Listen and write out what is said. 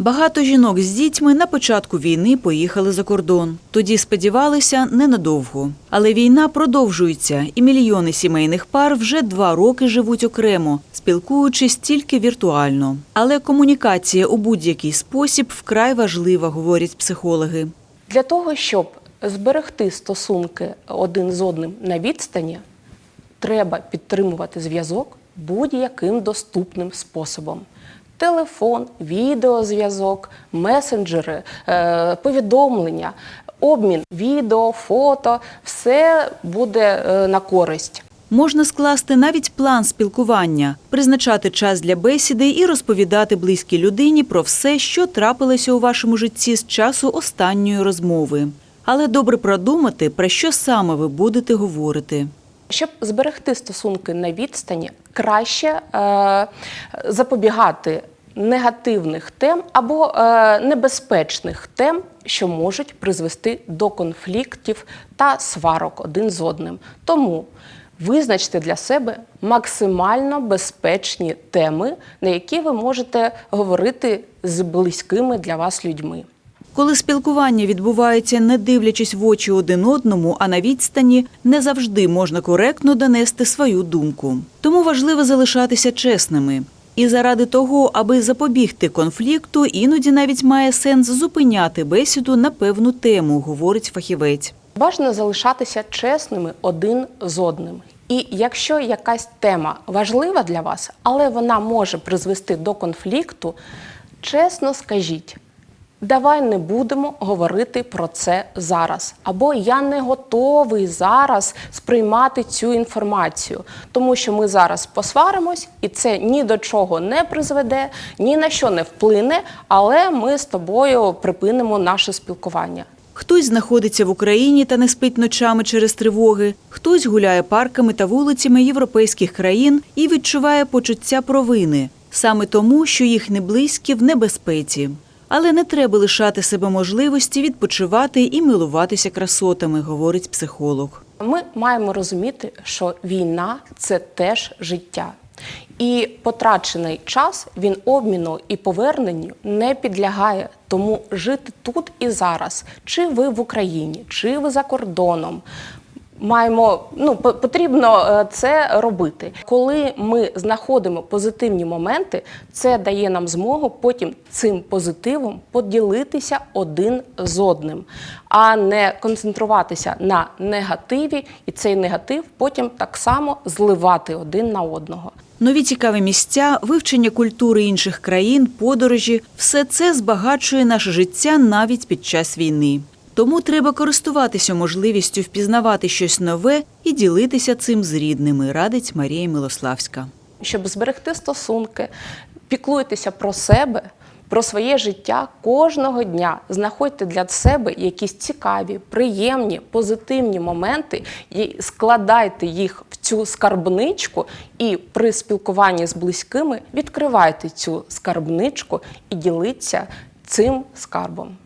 Багато жінок з дітьми на початку війни поїхали за кордон. Тоді сподівалися ненадовго. Але війна продовжується, і мільйони сімейних пар вже два роки живуть окремо, спілкуючись тільки віртуально. Але комунікація у будь-який спосіб вкрай важлива, говорять психологи. Для того, щоб зберегти стосунки один з одним на відстані, треба підтримувати зв'язок будь-яким доступним способом. Телефон, відеозв'язок, месенджери, е, повідомлення, обмін відео, фото все буде е, на користь. Можна скласти навіть план спілкування, призначати час для бесіди і розповідати близькій людині про все, що трапилося у вашому житті з часу останньої розмови. Але добре продумати, про що саме ви будете говорити. Щоб зберегти стосунки на відстані, краще е, запобігати негативних тем або е, небезпечних тем, що можуть призвести до конфліктів та сварок один з одним. Тому визначте для себе максимально безпечні теми, на які ви можете говорити з близькими для вас людьми. Коли спілкування відбувається, не дивлячись в очі один одному, а на відстані, не завжди можна коректно донести свою думку. Тому важливо залишатися чесними. І заради того, аби запобігти конфлікту, іноді навіть має сенс зупиняти бесіду на певну тему, говорить фахівець. Важно залишатися чесними один з одним. І якщо якась тема важлива для вас, але вона може призвести до конфлікту, чесно скажіть. Давай не будемо говорити про це зараз. Або я не готовий зараз сприймати цю інформацію, тому що ми зараз посваримось, і це ні до чого не призведе, ні на що не вплине, але ми з тобою припинимо наше спілкування. Хтось знаходиться в Україні та не спить ночами через тривоги, хтось гуляє парками та вулицями європейських країн і відчуває почуття провини, саме тому, що їхні близькі в небезпеці. Але не треба лишати себе можливості відпочивати і милуватися красотами, говорить психолог. Ми маємо розуміти, що війна це теж життя. І потрачений час він обміну і поверненню не підлягає. Тому жити тут і зараз, чи ви в Україні, чи ви за кордоном. Маємо ну по- потрібно е, це робити. Коли ми знаходимо позитивні моменти, це дає нам змогу потім цим позитивом поділитися один з одним, а не концентруватися на негативі, і цей негатив потім так само зливати один на одного. Нові цікаві місця, вивчення культури інших країн, подорожі все це збагачує наше життя навіть під час війни. Тому треба користуватися можливістю впізнавати щось нове і ділитися цим з рідними, радить Марія Милославська. щоб зберегти стосунки, піклуйтеся про себе, про своє життя кожного дня. Знаходьте для себе якісь цікаві, приємні, позитивні моменти і складайте їх в цю скарбничку, і при спілкуванні з близькими відкривайте цю скарбничку і діліться цим скарбом.